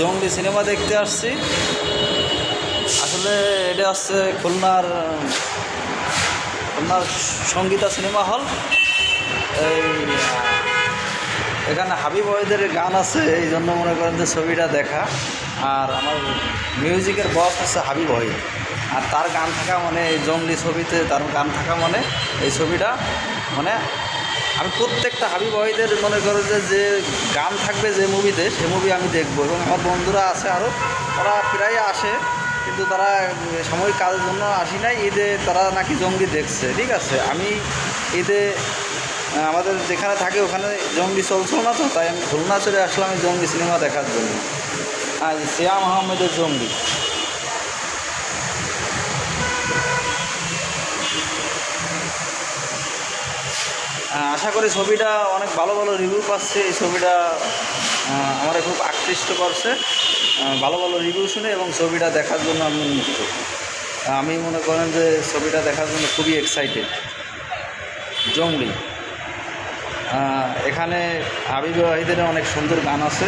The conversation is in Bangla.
জঙ্গলি সিনেমা দেখতে আসছি। আসলে এটা হচ্ছে খুলনার খুলনার সঙ্গীতা সিনেমা হল। এই, এখানে হাবিব ওয়াহিদের গান আছে, এই জন্য মনে করেন যে ছবিটা দেখা। আর আমার মিউজিকের বস হচ্ছে হাবিব ওয়াহিদ আর তার গান থাকা মানে এই জঙ্গলি ছবিতে তার গান থাকা মানে এই ছবিটা মানে আমি প্রত্যেকটা হাবিব ওয়াহিদের মনে করো যে যে গান থাকবে যে মুভিতে, সে মুভি আমি দেখব। এবং আমার বন্ধুরা আছে আরও তারা প্রায় আসে, কিন্তু তারা সাময়িক কাজের জন্য আসি নাই। ঈদে তারা নাকি জঙ্গি দেখছে, ঠিক আছে? আমি ঈদে আমাদের যেখানে থাকে ওখানে জঙ্গি চলছিল না তো, তাই আমি খুলনা চলে আসলাম এই জঙ্গলি সিনেমা দেখার জন্য। আর শ্যাম আহমেদের জঙ্গলি আশা করি ছবিটা অনেক ভালো ভালো রিভিউ পাচ্ছে। এই ছবিটা আমার খুব আকৃষ্ট করছে। ভালো ভালো রিভিউ শুনে এবং ছবিটা দেখার জন্য আমি উন্মুক্ত আমি মনে করেন যে ছবিটা দেখার জন্য খুবই এক্সাইটেড জঙ্গলি। এখানে হাবিব অনেক সুন্দর গান আছে।